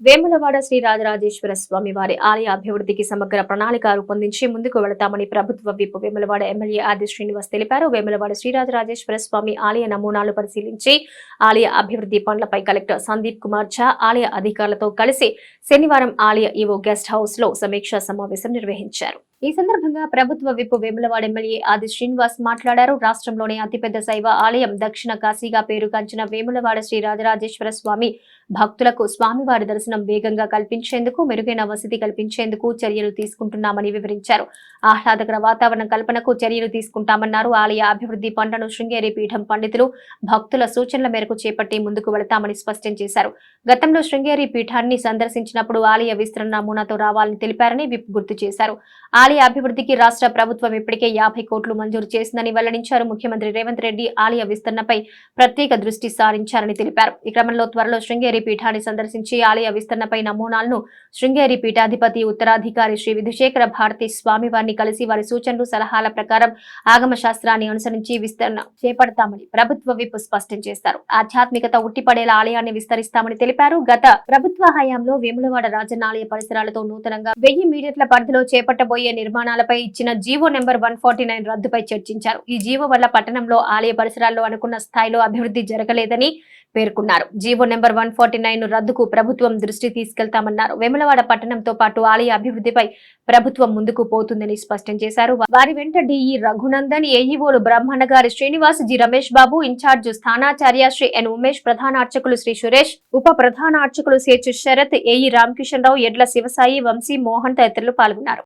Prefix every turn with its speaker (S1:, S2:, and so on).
S1: వేములవాడ శ్రీ రాజరాజేశ్వర స్వామి వారి ఆలయ అభివృద్ధికి సమగ్ర ప్రణాళిక రూపొందించి ముందుకు వెళతామని ప్రభుత్వ విప్ వేములవాడ ఎమ్మెల్యే ఆది శ్రీనివాస్ తెలిపారు. వేములవాడ శ్రీ రాజరాజేశ్వర స్వామి ఆలయ నమూనాలు పరిశీలించి ఆలయ అభివృద్ధి పనులపై కలెక్టర్ సందీప్ కుమార్ ఝా ఆలయ అధికారులతో కలిసి శనివారం ఆలయ ఈవో గెస్ట్ హౌస్లో సమీక్షా సమావేశం నిర్వహించారు. ఈ సందర్భంగా ప్రభుత్వ విప్ వేములవాడ ఎమ్మెల్యే ఆది శ్రీనివాస్ మాట్లాడారు. రాష్ట్రంలోనే అతిపెద్ద శైవ ఆలయం దక్షిణ కాశీగా పేరుగాంచిన వేములవాడ శ్రీ రాజరాజేశ్వర స్వామి భక్తులకు స్వామివారి దర్శనం వేగంగా కల్పించేందుకు మెరుగైన వసతి కల్పించేందుకు చర్యలు తీసుకుంటున్నామని వివరించారు. ఆహ్లాదకర వాతావరణం కల్పనకు చర్యలు తీసుకుంటామన్నారు. ఆలయ అభివృద్ధి పనులను శృంగేరి పీఠం పండితులు భక్తుల సూచనల మేరకు చేపట్టి ముందుకు వెళతామని స్పష్టం చేశారు. గతంలో శృంగేరి పీఠాన్ని సందర్శించినప్పుడు ఆలయ విస్తరణ నమూనాతో రావాలని తెలిపారని విప్ గుర్తు చేశారు. ఆలయ అభివృద్ధికి రాష్ట్ర ప్రభుత్వం ఇప్పటికే యాభై కోట్లు మంజూరు చేసిందని వెల్లడించారు. ముఖ్యమంత్రి రేవంత్ రెడ్డి ఆలయ విస్తరణపై ప్రత్యేక దృష్టి సారించారని తెలిపారు. ఈ క్రమంలో త్వరలో శృంగేరి పీఠాన్ని సందర్శించి ఆలయ విస్తరణపై నమూనాలను శృంగేరి పీఠాధిపతి ఉత్తరాధికారి శ్రీ విధుశేఖర భారతి స్వామి వారిని కలిసి వారి సూచనలు సలహాల ప్రకారం ఆగమ శాస్త్రాన్ని అనుసరించి విస్తరణ చేపడతామని ప్రభుత్వ విప్ స్పష్టం చేశారు ఆధ్యాత్మికత ఉట్టిపడేలా ఆలయాన్ని విస్తరిస్తామని తెలిపారు. గత ప్రభుత్వ హయాంలో వేములవాడ రాజన్న ఆలయ పరిసరాలతో నూతనంగా వెయ్యి మీడియట్ల పరిధిలో చేపట్టబోయే నిర్మాణాలపై ఇచ్చిన జీవో నెంబర్ వన్ రద్దుపై చర్చించారు. ఈ జీవో వల్ల పట్టణంలో ఆలయ పరిసరాల్లో అనుకున్న స్థాయిలో అభివృద్ధి జరగలేదని పేర్కొన్నారు. జీవో నెంబర్ వన్ రద్దుకు ప్రభుత్వం దృష్టి తీసుకెళ్తామన్నారు. వేములవాడ పట్టణంతో పాటు ఆలయ అభివృద్ధిపై ప్రభుత్వం ముందుకు పోతుందని స్పష్టం చేశారు. వారి వెంట డిఈ రఘునందన్ ఏఈఓలు బ్రహ్మణ గారి శ్రీనివాస్ జి రమేష్ బాబు ఇన్ఛార్జ్ స్థానాచార్య శ్రీ ఎన్ ఉమేష్ ప్రధాన అర్చకులు శ్రీ సురేష్ ఉప ప్రధాన అర్చకులు సేచు శరత్ ఏఈ రామకిషన్ రావు ఎడ్ల శివసాయి వంశీ మోహన్ తదితరులు పాల్గొన్నారు.